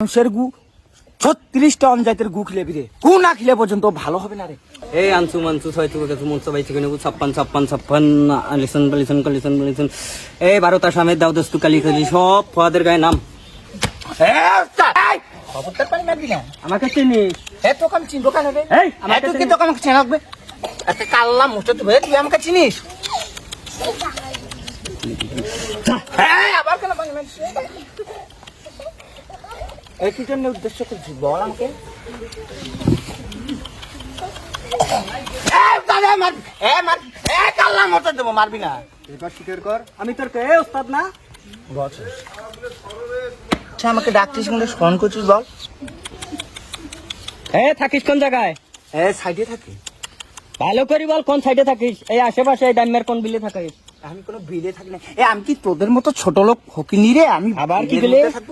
মানুষের গু। ছত্রিশটা অনজাতের গু খিলে বিরে গু না খিলে পর্যন্ত ভালো হবে না রে। এই আনসু মানসু ছয় থেকে গেছে মনসা বাই থেকে ছাপ্পান ছাপ্পান ছাপ্পান আলিসন বালিসন কালিসন বালিসন। এই বারোটা সামনে দাও দস্তু কালি কালি সব ফোয়াদের গায়ে নাম। এ, ওস্তাদ, এই, খবরদার পানি মারবি না। আমাকে চিনিস? এ তোকে আমি চিনবো কেন রে? এই, আমাকে কি? তোকে আমাকে চেনা লাগবে। একটা কাল্লা মোটা তুই তুই আমাকে চিনিস? এই, আবার কেন পানি মারছিস? এই কি জন্য উদ্দেশ্য করছিস বল আমাকে? মারবি না। এবার স্বীকার কর আমি তোর কে ওস্তাদ না? আচ্ছা আমাকে ডাকছিস কিন্তু ফোন করছিস বল। এ থাকিস কোন জায়গায়? এ সাইডে থাকি। ভালো করি বল কোন সাইডে থাকিস? এই আশেপাশে এই ডাইমের কোন বিলে থাকিস আমি কোনো বিলে থাকি না। এ আমি কি তোদের মতো ছোট লোক হকিনি রে? আমি আবার কি বিলে? থাকব?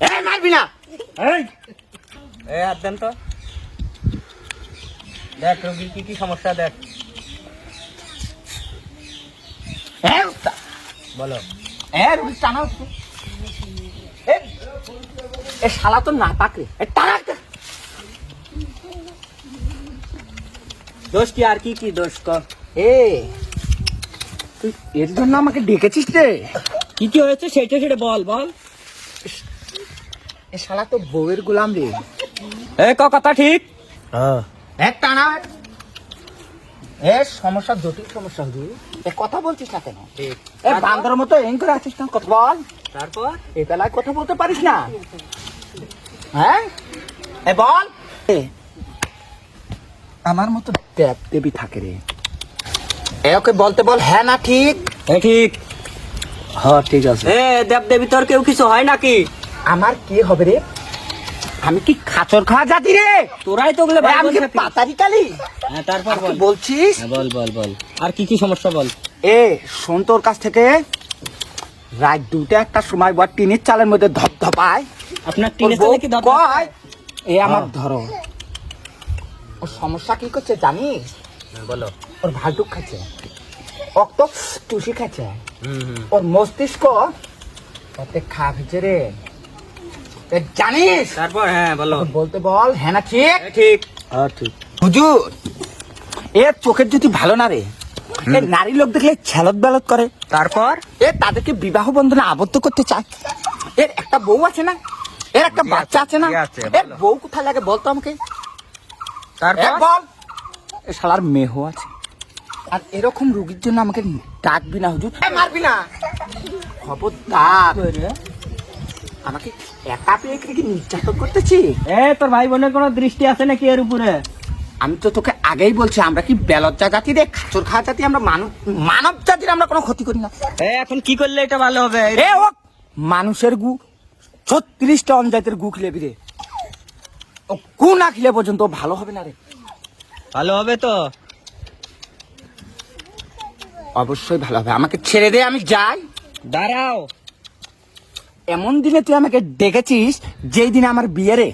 এ মারবি না। এই। এ হাত দেন তো। দেখ রোগীর কি কি সমস্যা দেখ। বলো। এ রুগী টানা উঠছে। এ, এ শালা তো না পাকরে এ টানা দোষ কি আর কি কি দোষ কর এ তুই এর জন্য আমাকে ডেকেছিস রে। কি কি হয়েছে সেটা সেটা বল বল। এ শালা তো বউয়ের গোলাম রে। এ ক কথা ঠিক? এ টানা। এ সমস্যা জটিল সমস্যা হুজুর এ কথা বলছিস না কেন? এ বান্দরের মতো এং করে আছিস না কথা বল। তারপর? এ বেলায় কথা বলতে পারিস না। হ্যাঁ? এ বল। আমার মতো দেব দেবী থাকে রে। এ ওকে বলতে বল হ্যাঁ না ঠিক? এ ঠিক। হ্যাঁ ঠিক আছে। এ দেব দেবী তোর কেউ কিছু হয় নাকি? আমার কি হবে রে? আমি কি খাচর খাওয়া জাতি রে? তোরাই তো এ, আমি কি পাতারি কালি? হ্যাঁ তারপর বল। বলছিস? হ্যাঁ, বল বল বল। আর কি কি সমস্যা বল? এ শোন তোর কাছ থেকে রাত দুটা একটা সময় বর টিনের চালের মধ্যে ধপ ধপায় আপনার টিনের টিনে চালে কি কয়, এ আমার ধরো ওর সমস্যা কি করছে জানিস? বলো। ওর ভালটুক খাচ্ছে। অক্ত টুসি খাচ্ছে। হুম হুম। ওর মস্তিষ্ক ওতে খা ফেছে রে। জানিস? তারপর হ্যাঁ বলো। বলতে বল হ্যাঁ না ঠিক? ঠিক। হ্যাঁ ঠিক। হুজুর এ চোখের যদি ভালো না রে নারী লোক দেখলে ছেলত বেলত করে। তারপর? এ তাদেরকে বিবাহ বন্ধনে আবদ্ধ করতে চায়। এর একটা বউ আছে না? এর একটা বাচ্চা আছে, না? এর বউ কোথায় লাগে বলতো আমাকে। তারপর? বল। এ শালার মেহ আছে। আর এরকম রুগীর জন্য আমাকে ডাকবি না হুজুর। মারবি না। খবরদার। আমাকে একা পেয়ে কি নির্যাতন করতেছি? এ তোর ভাই বোনের কোনো দৃষ্টি আছে নাকি এর উপরে? আমি তো তোকে আগেই বলছি আমরা কি বেলজ্জা জাতি রে খাচর খাওয়া জাতি আমরা মানব মানব জাতির আমরা কোনো ক্ষতি করি না। এ এখন কি করলে এটা ভালো হবে? এ ও মানুষের গু ছত্রিশটা অনজাতের গু খিলে বিরে ও গু না খিলে পর্যন্ত ভালো হবে না রে। ভালো হবে তো? অবশ্যই ভালো হবে। আমাকে ছেড়ে দে আমি যাই। দাঁড়াও। এমন দিনে তুই আমাকে ডেকেছিস যেই দিনে আমার বিয়ে রে।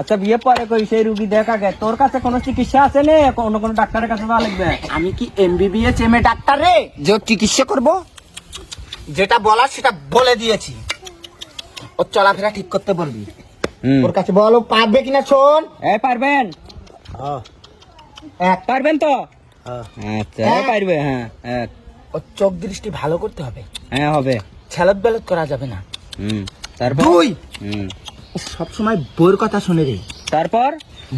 আচ্ছা বিয়ে পরে কই? সেই রুগী দেখা গে তোর কাছে কোনো চিকিৎসা আছে নে? অন্য কোনো ডাক্তারের কাছে যাওয়া লাগবে? আমি কি এমবিবিএস এম এ ডাক্তার রে? যে চিকিৎসা করব? যেটা বলার সেটা বলে দিয়েছি। ওর চলাফেরা ঠিক করতে বলবি। ওর কাছে বল ও পারবে কিনা শোন। এ পারবেন? এক। পারবেন তো? আচ্ছা হ্যাঁ। পারবে হ্যাঁ এক। ওর চোখ দৃষ্টি ভালো করতে হবে। হ্যাঁ হবে। ছেলত বেলত করা যাবে না। হুম তারপর? দুই! হুম। সব সময় বইয়ের কথা শুনে রে। তারপর?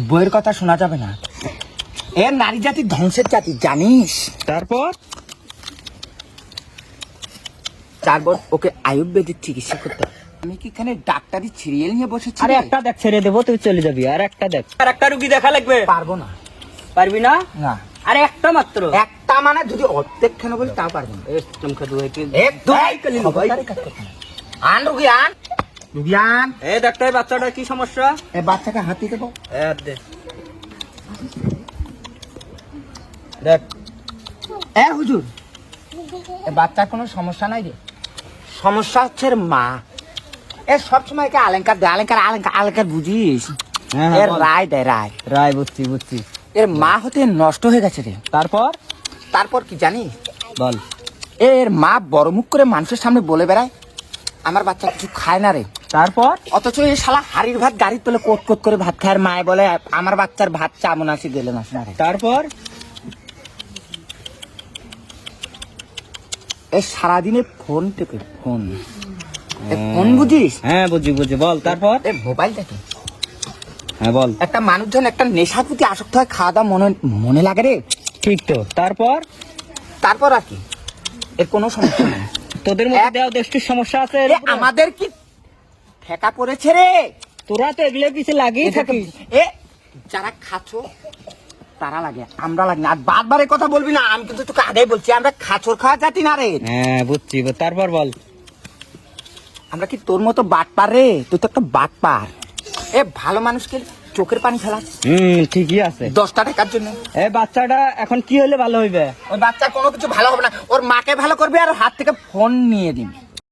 বইয়ের কথা শোনা যাবে না। এ নারী জাতি ধ্বংসের জাতি জানিস? তারপর? চারবার ওকে আয়ুর্বেদিক চিকিৎসা করতে আমি কি এখানে ডাক্তারি সিরিয়াল নিয়ে বসেছি আরে একটা দেখ ছেড়ে দেবো তুই চলে যাবি আর একটা দেখ। আর একটা রুগী দেখা লাগবে। পারব না। পারবি না? না। আরে একটা মাত্র। একটা মানে যদি অর্ধেক বলি তা পারব না। একদম খাদু হইতে একদম কালি ভাই। আন রুগী আন রুগী আন এই ডাক্তার বাচ্চাটার কি সমস্যা? এ বাচ্চাকে হাতি দেবো। এ দে। দেখ। এ হুজুর এ বাচ্চার কোনো সমস্যা নাই রে। সমস্যা হচ্ছে এর মা। এ সব সময় একে আলেঙ্কার দেয় আলেঙ্কার আলেঙ্কার আলেঙ্কার বুঝিস? হ্যাঁ, এর রায় দেয় রায়। রায় বুঝছি বুঝছি। এর মা হতে নষ্ট হয়ে গেছে রে। তারপর? তারপর কি জানিস বল। এর মা বড় মুখ করে মানুষের সামনে বলে বেড়ায় আমার বাচ্চা কিছু খায় না রে। তারপর? অথচ এই শালা হাড়ির ভাত গাড়ির তোলে কোট কোট করে ভাত খায় আর মায়ে বলে আমার বাচ্চার ভাত চামন আসি গেলে না না রে। তারপর? এই সারাদিনে ফোন টেপে ফোন। ফোন বুঝিস? হ্যাঁ বুঝি বুঝি বল তারপর? এ মোবাইল দেখে। হ্যাঁ বল। একটা মানুষজন একটা নেশার প্রতি আসক্ত হয় খাওয়া দাওয়া মনে মনে লাগে রে। ঠিক তো। তারপর? তারপর আর কি? এর কোনো সমস্যা নেই। তোদের মধ্যে দেহ দেশটির সমস্যা আছে আমাদের কি ঠেকা পড়েছে রে? তোরা তো এগুলো পিছিয়ে লাগিয়ে থাকিস। এ যারা খাচ্ছ তারা লাগে আমরা লাগে না। আর বারবার কথা বলবি না আমি কিন্তু তোকে আগেই বলছি আমরা খাচর খাওয়া জাতি না রে। হ্যাঁ বুঝছি তারপর বল। আমরা কি তোর মতো বাট পার রে? তুই তো একটা বাট পার এ ভালো মানুষকে চোখের পানি খেলা হুম ঠিকই আছে। দশটা টাকার জন্য। এ বাচ্চাটা এখন কি হলে ভালো হইবে? ওই বাচ্চা কোনো কিছু ভালো হবে না। ওর মাকে ভালো করবে আর হাত থেকে ফোন নিয়ে দিবি।